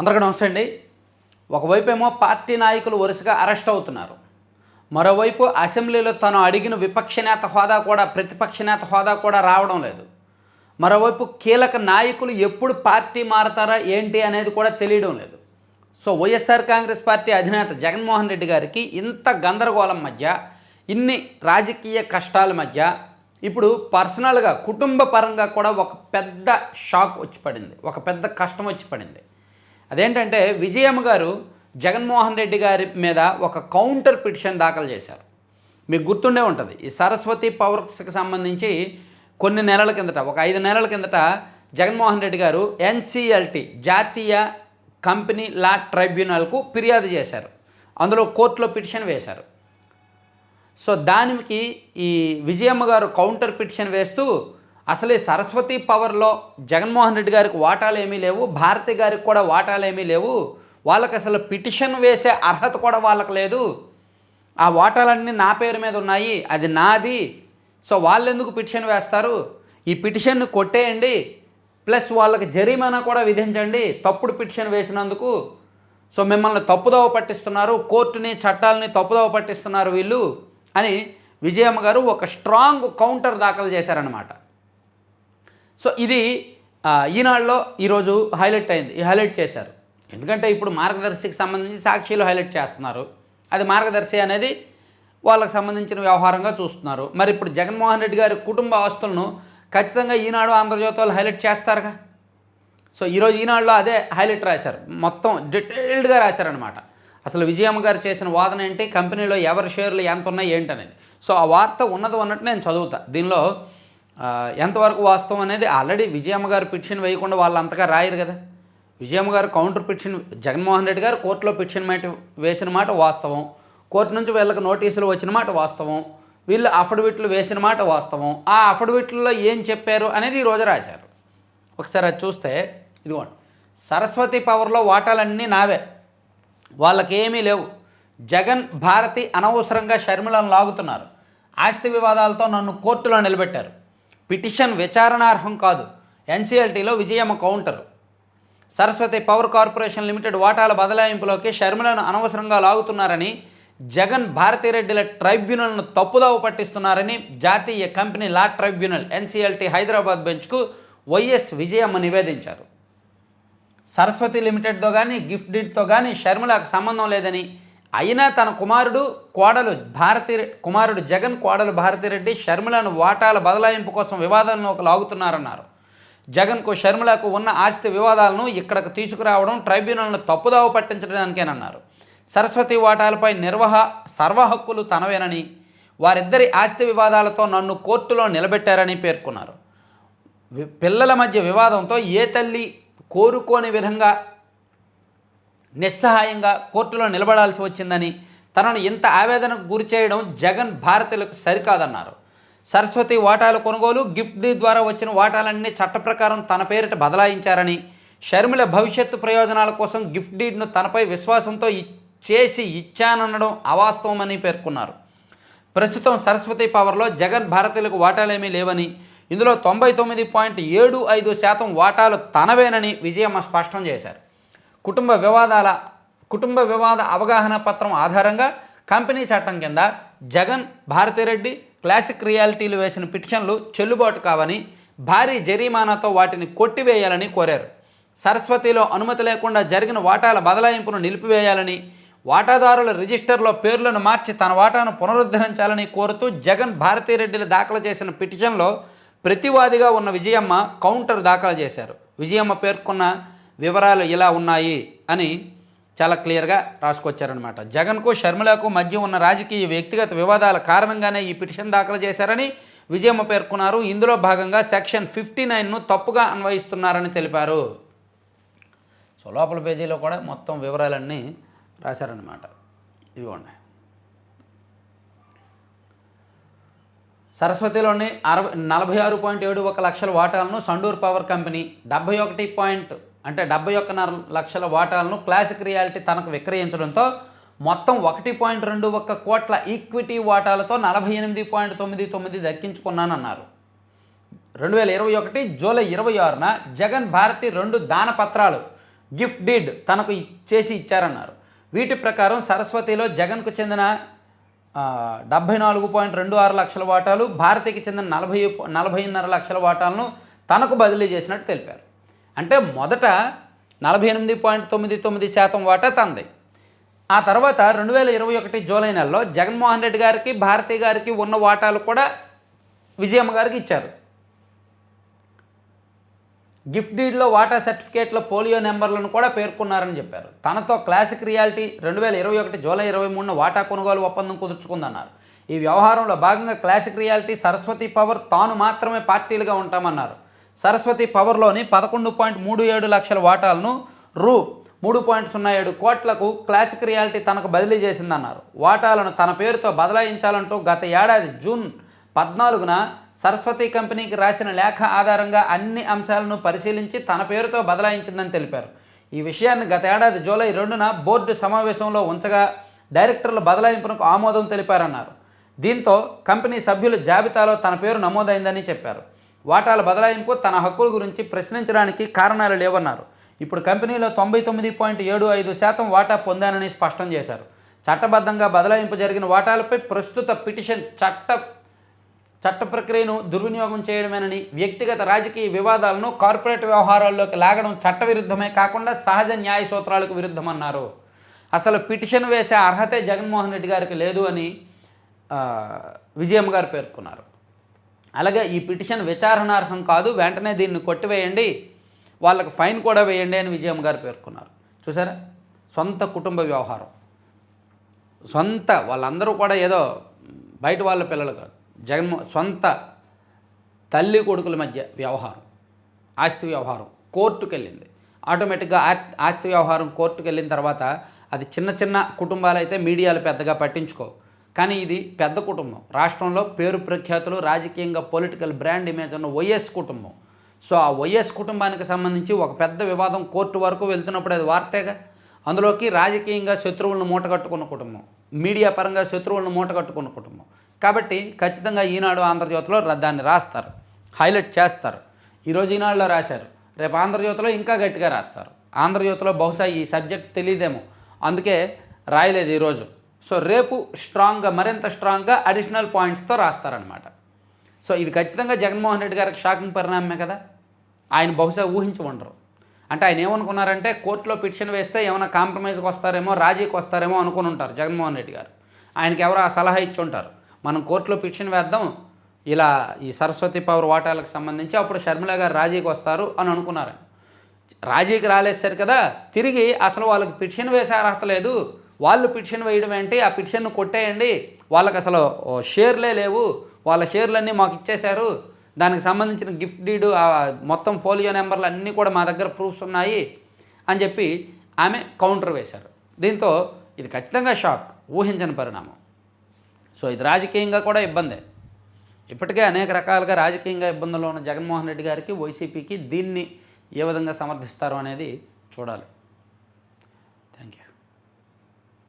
అందరికీ నమస్తే అండి. ఒకవైపు ఏమో పార్టీ నాయకులు వరుసగా అరెస్ట్ అవుతున్నారు. మరోవైపు అసెంబ్లీలో తను అడిగిన విపక్ష నేత హోదా కూడా ప్రతిపక్ష నేత హోదా కూడా రావడం లేదు. మరోవైపు కీలక నాయకులు ఎప్పుడు పార్టీ మారతారా ఏంటి అనేది కూడా తెలియడం లేదు. సో వైఎస్ఆర్ కాంగ్రెస్ పార్టీ అధినేత జగన్మోహన్ రెడ్డి గారికి ఇంత గందరగోళం మధ్య ఇన్ని రాజకీయ కష్టాల మధ్య ఇప్పుడు పర్సనల్గా కుటుంబ పరంగా కూడా ఒక పెద్ద షాక్ వచ్చి పడింది. ఒక పెద్ద కష్టం వచ్చి పడింది. అదేంటంటే విజయమ్మ గారు జగన్మోహన్ రెడ్డి గారి మీద ఒక కౌంటర్ పిటిషన్ దాఖలు చేశారు. మీకు గుర్తుండే ఉంటుంది. ఈ సరస్వతి పవర్స్కి సంబంధించి కొన్ని నెలల కిందట ఒక ఐదు నెలల కిందట జగన్మోహన్ రెడ్డి గారు ఎన్సీఎల్టీ జాతీయ కంపెనీ లా ట్రైబ్యునల్కు ఫిర్యాదు చేశారు. అందులో కోర్టులో పిటిషన్ వేశారు. సో దానికి ఈ విజయమ్మ గారు కౌంటర్ పిటిషన్ వేస్తూ అసలే సరస్వతి పవర్లో జగన్మోహన్ రెడ్డి గారికి వాటాలు ఏమీ లేవు భారతి గారికి కూడా వాటాలు ఏమీ లేవు. వాళ్ళకి అసలు పిటిషన్ వేసే అర్హత కూడా వాళ్ళకి లేదు. ఆ వాటాలన్నీ నా పేరు మీద ఉన్నాయి అది నాది. సో వాళ్ళు ఎందుకు పిటిషన్ వేస్తారు? ఈ పిటిషన్ను కొట్టేయండి ప్లస్ వాళ్ళకి జరిమానా కూడా విధించండి తప్పుడు పిటిషన్ వేసినందుకు. సో మిమ్మల్ని తప్పుదోవ పట్టిస్తున్నారు కోర్టుని చట్టాలని తప్పుదోవ పట్టిస్తున్నారు వీళ్ళు అని విజయమ్మ గారు ఒక స్ట్రాంగ్ కౌంటర్ దాఖలు చేశారనమాట సో ఇది ఆ, ఈనాడులో ఈరోజు హైలైట్ అయింది. హైలైట్ చేశారు. ఎందుకంటే ఇప్పుడు మార్గదర్శికి సంబంధించి సాక్షిలు హైలైట్ చేస్తున్నారు. అది మార్గదర్శి అనేది వాళ్ళకి సంబంధించిన వ్యవహారంగా చూస్తున్నారు. మరి ఇప్పుడు జగన్మోహన్ రెడ్డి గారి కుటుంబ ఆస్తులను ఖచ్చితంగా ఈనాడు ఆంధ్రజ్యోతి వాళ్ళు హైలైట్ చేస్తారుగా? సో ఈరోజు ఈనాడులో అదే హైలైట్ రాశారు. మొత్తం డీటెయిల్డ్గా రాశారనమాట అసలు విజయమ్మ గారు చేసిన వాదన ఏంటి? కంపెనీలో ఎవరి షేర్లు ఎంత ఉన్నాయి ఏంటనేది. సో ఆ వార్త ఉన్నది ఉన్నట్టు నేను చదువుతా. దీనిలో ఎంతవరకు వాస్తవం అనేది ఆల్రెడీ విజయమ్మ గారు పిటిషన్ వేయకుండా వాళ్ళు అంతగా రాయరు కదా. విజయమ్మ గారు కౌంటర్ పిటిషన్ జగన్మోహన్ రెడ్డి గారు కోర్టులో పిటిషన్ మాట వేసిన మాట వాస్తవం. కోర్టు నుంచి వీళ్ళకి నోటీసులు వచ్చిన మాట వాస్తవం. వీళ్ళు అఫిడవిట్లు వేసిన మాట వాస్తవం. ఆ అఫిడవిట్లలో ఏం చెప్పారు అనేది ఈరోజు రాశారు. ఒకసారి అది చూస్తే ఇదిగోండి. సరస్వతి పవర్లో వాటాలన్నీ నావే. వాళ్ళకేమీ లేవు. జగన్ భారతి అనవసరంగా షర్మిలను లాగుతున్నారు. ఆస్తి వివాదాలతో నన్ను కోర్టులో నిలబెట్టారు. పిటిషన్ విచారణార్హం కాదు. ఎన్సీఎల్టీలో Vijayamma counter. Saraswati power corporation limited వాటాల బదలాయింపులోకి షర్మిలను అనవసరంగా లాగుతున్నారని జగన్ భారతిరెడ్డిల ట్రైబ్యునల్ను తప్పుదావ పట్టిస్తున్నారని జాతీయ company law tribunal N C L T Hyderabad బెంచ్కు YS Vijayamma నివేదించారు. సరస్వతి లిమిటెడ్తో కానీ గిఫ్ట్ డీడ్తో కానీ షర్మిలకు సంబంధం లేదని అయినా తన కుమారుడు కోడలు భారతి కుమారుడు జగన్ కోడలు భారతిరెడ్డి షర్మిలను వాటాల బదలాయింపు కోసం వివాదంలోకి లాగుతున్నారన్నారు. జగన్కు షర్మిలకు ఉన్న ఆస్తి వివాదాలను ఇక్కడకు తీసుకురావడం ట్రైబ్యునల్ను తప్పుదావ పట్టించడానికేనన్నారు. సరస్వతి వాటాలపై నిర్వహ సర్వ హక్కులు తనవేనని వారిద్దరి ఆస్తి వివాదాలతో నన్ను కోర్టులో నిలబెట్టారని పేర్కొన్నారు. పిల్లల మధ్య వివాదంతో ఏ తల్లి కోరుకోని విధంగా నిస్సహాయంగా కోర్టులో నిలబడాల్సి వచ్చిందని తనను ఇంత ఆవేదనకు గురి చేయడం జగన్ భారతీయులకు సరికాదన్నారు. సరస్వతి వాటాల కొనుగోలు గిఫ్ట్ డీడ్ ద్వారా వచ్చిన వాటాలన్నీ చట్ట ప్రకారం తన పేరిట బదలాయించారని షర్మిల భవిష్యత్తు ప్రయోజనాల కోసం గిఫ్ట్ డీడ్ను తనపై విశ్వాసంతో చేసి ఇచ్చాననడం అవాస్తవమని పేర్కొన్నారు. ప్రస్తుతం సరస్వతి పవర్లో జగన్ భారతీయులకు వాటాలేమీ లేవని ఇందులో తొంభై తొమ్మిది పాయింట్ ఏడు ఐదు శాతం వాటాలు తనవేనని విజయమ్మ స్పష్టం చేశారు. కుటుంబ వివాదాల కుటుంబ వివాద అవగాహన పత్రం ఆధారంగా కంపెనీ చట్టం కింద జగన్ భారతిరెడ్డి క్లాసిక్ రియాలిటీలు వేసిన పిటిషన్లు చెల్లుబాటు కావని భారీ జరిమానాతో వాటిని కొట్టివేయాలని కోరారు. సరస్వతిలో అనుమతి లేకుండా జరిగిన వాటాల బదలాయింపును నిలిపివేయాలని వాటాదారుల రిజిస్టర్లో పేర్లను మార్చి తన వాటాను పునరుద్ధరించాలని కోరుతూ జగన్ భారతిరెడ్డిలు దాఖలు చేసిన పిటిషన్లో ప్రతివాదిగా ఉన్న విజయమ్మ కౌంటర్ దాఖలు చేశారు. విజయమ్మ పేర్కొన్న వివరాలు ఇలా ఉన్నాయి అని చాలా క్లియర్గా రాసుకొచ్చారనమాట జగన్కు షర్మిలకు మధ్య ఉన్న రాజకీయ వ్యక్తిగత వివాదాల కారణంగానే ఈ పిటిషన్ దాఖలు చేశారని విజయమ్మ పేర్కొన్నారు. ఇందులో భాగంగా సెక్షన్ ఫిఫ్టీ నైన్ను తప్పుగా అన్వయిస్తున్నారని తెలిపారు. సో లోపల పేజీలో కూడా మొత్తం వివరాలన్నీ రాశారనమాట ఇదిగోండి. సరస్వతిలోని అరవై నలభై ఆరు పాయింట్ ఏడు ఒక లక్షల వాటాలను సండూర్ పవర్ కంపెనీ డెబ్బై ఒకటి పాయింట్ అంటే డెబ్బై ఒక్కన్నర లక్షల వాటాలను క్లాసిక్ రియాలిటీ తనకు విక్రయించడంతో మొత్తం ఒకటి పాయింట్ రెండు ఒక్క కోట్ల ఈక్విటీ వాటాలతో నలభై ఎనిమిది పాయింట్ తొమ్మిది తొమ్మిది దక్కించుకున్నానన్నారు. రెండు వేల ఇరవై ఒకటి జూలై ఇరవై ఆరున జగన్ భారతి రెండు దాన పత్రాలు గిఫ్ట్ డీడ్ తనకు చేసి ఇచ్చారన్నారు. వీటి ప్రకారం సరస్వతిలో జగన్కు చెందిన డెబ్బై నాలుగు పాయింట్ రెండు ఆరు లక్షల వాటాలు భారతికి చెందిన నలభై నలభైన్నర లక్షల వాటాలను తనకు బదిలీ చేసినట్టు తెలిపారు. అంటే మొదట నలభై ఎనిమిది పాయింట్ తొమ్మిది తొమ్మిది శాతం వాటా తంది. ఆ తర్వాత రెండు వేల ఇరవై ఒకటి జూలై నెలలో జగన్మోహన్ రెడ్డి గారికి భారతి గారికి ఉన్న వాటాలు కూడా విజయమ్మ గారికి ఇచ్చారు. గిఫ్ట్ డీడ్లో వాటా సర్టిఫికేట్లో పోలియో నెంబర్లను కూడా పేర్కొన్నారని చెప్పారు. తనతో క్లాసిక్ రియాలిటీ రెండు వేల ఇరవై ఒకటి జూలై ఇరవై మూడున వాటా కొనుగోలు ఒప్పందం కుదుర్చుకుందన్నారు. ఈ వ్యవహారంలో భాగంగా క్లాసిక్ రియాలిటీ సరస్వతి పవర్ తాను మాత్రమే పార్టీలుగా ఉంటామన్నారు. సరస్వతి పవర్లోని పదకొండు పాయింట్ మూడు ఏడు లక్షల వాటాలను రూ మూడు పాయింట్ సున్నా ఏడు కోట్లకు క్లాసిక్ రియాలిటీ తనకు బదిలీ చేసిందన్నారు. వాటాలను తన పేరుతో బదలాయించాలంటూ గత ఏడాది జూన్ పద్నాలుగున సరస్వతి కంపెనీకి రాసిన లేఖ ఆధారంగా అన్ని అంశాలను పరిశీలించి తన పేరుతో బదలాయించిందని తెలిపారు. ఈ విషయాన్ని గత ఏడాది జూలై రెండున బోర్డు సమావేశంలో ఉంచగా డైరెక్టర్ల బదలాయింపునకు ఆమోదం తెలిపారన్నారు. దీంతో కంపెనీ సభ్యుల జాబితాలో తన పేరు నమోదైందని చెప్పారు. వాటాల బదలాయింపు తన హక్కుల గురించి ప్రశ్నించడానికి కారణాలు లేవన్నారు. ఇప్పుడు కంపెనీలో తొంభై తొమ్మిది పాయింట్ ఏడు ఐదు శాతం వాటా పొందానని స్పష్టం చేశారు. చట్టబద్ధంగా బదలాయింపు జరిగిన వాటాలపై ప్రస్తుత పిటిషన్ చట్ట చట్ట ప్రక్రియను దుర్వినియోగం చేయడమేనని వ్యక్తిగత రాజకీయ వివాదాలను కార్పొరేట్ వ్యవహారాల్లోకి లాగడం చట్టవిరుద్ధమే కాకుండా సహజ న్యాయ సూత్రాలకు విరుద్ధమన్నారు. అసలు పిటిషన్ వేసే అర్హతే జగన్మోహన్ రెడ్డి గారికి లేదు అని ఆ, విజయమ్మ గారు పేర్కొన్నారు. అలాగే ఈ పిటిషన్ విచారణార్హం కాదు వెంటనే దీన్ని కొట్టివేయండి వాళ్ళకి ఫైన్ కూడా వేయండి అని విజయం గారు పేర్కొన్నారు. చూసారా? సొంత కుటుంబ వ్యవహారం. సొంత వాళ్ళందరూ కూడా ఏదో బయట వాళ్ళ పిల్లలు కాదు. జగన్మో సొంత తల్లి కొడుకుల మధ్య వ్యవహారం ఆస్తి వ్యవహారం కోర్టుకు వెళ్ళింది ఆటోమేటిక్గా ఆస్తి వ్యవహారం కోర్టుకు వెళ్ళిన తర్వాత అది చిన్న చిన్న కుటుంబాలు అయితే మీడియాలు పెద్దగా పట్టించుకో కానీ ఇది పెద్ద కుటుంబం. రాష్ట్రంలో పేరు ప్రఖ్యాతులు రాజకీయంగా పొలిటికల్ బ్రాండ్ ఇమేజ్ ఉన్న వైఎస్ కుటుంబం. సో ఆ వైఎస్ కుటుంబానికి సంబంధించి ఒక పెద్ద వివాదం కోర్టు వరకు వెళ్తున్నప్పుడు అది వార్తేగా? అందులోకి రాజకీయంగా శత్రువులను మూటగట్టుకున్న కుటుంబం. మీడియా పరంగా శత్రువులను మూటగట్టుకున్న కుటుంబం. కాబట్టి ఖచ్చితంగా ఈనాడు ఆంధ్రజ్యోతిలో దాన్ని రాస్తారు. హైలైట్ చేస్తారు. ఈరోజు ఈనాడులో రాశారు. రేపు ఆంధ్రజ్యోతిలో ఇంకా గట్టిగా రాస్తారు. ఆంధ్రజ్యోతిలో బహుశా ఈ సబ్జెక్ట్ తెలియదేమో అందుకే రాయలేదు ఈరోజు సో రేపు స్ట్రాంగ్గా మరింత స్ట్రాంగ్గా అడిషనల్ పాయింట్స్తో రాస్తారనమాట సో ఇది ఖచ్చితంగా జగన్మోహన్ రెడ్డి గారికి షాకింగ్ పరిణామమే కదా? ఆయన బహుశా ఊహించి ఉండరు. అంటే ఆయన ఏమనుకున్నారంటే కోర్టులో పిటిషన్ వేస్తే ఏమైనా కాంప్రమైజ్కి వస్తారేమో రాజీకి వస్తారేమో అనుకుని ఉంటారు జగన్మోహన్ రెడ్డి గారు. ఆయనకి ఎవరో ఆ సలహా ఇచ్చి ఉంటారు. మనం కోర్టులో పిటిషన్ వేద్దాం ఇలా ఈ సరస్వతి పవర్ వాటాలకు సంబంధించి అప్పుడు షర్మిల గారు రాజీకి వస్తారు అని అనుకున్నారు రాజీకి రాలేసారు కదా తిరిగి అసలు వాళ్ళకి పిటిషన్ వేసే అర్హత లేదు. వాళ్ళు పిటిషన్ వేయడం ఏంటి? ఆ పిటిషన్ను కొట్టేయండి. వాళ్ళకి అసలు షేర్లే లేవు. వాళ్ళ షేర్లన్నీ మాకు ఇచ్చేశారు. దానికి సంబంధించిన గిఫ్ట్ డీడు ఆ మొత్తం ఫోలియో నెంబర్లు అన్నీ కూడా మా దగ్గర ప్రూఫ్స్ ఉన్నాయి అని చెప్పి ఆమె కౌంటర్ వేశారు. దీంతో ఇది ఖచ్చితంగా షాక్ ఊహించని పరిణామం. సో ఇది రాజకీయంగా కూడా ఇబ్బందే. ఇప్పటికే అనేక రకాలుగా రాజకీయంగా ఇబ్బందుల్లో ఉన్న జగన్మోహన్ రెడ్డి గారికి వైసీపీకి దీన్ని ఏ విధంగా సమర్థిస్తారు అనేది చూడాలి.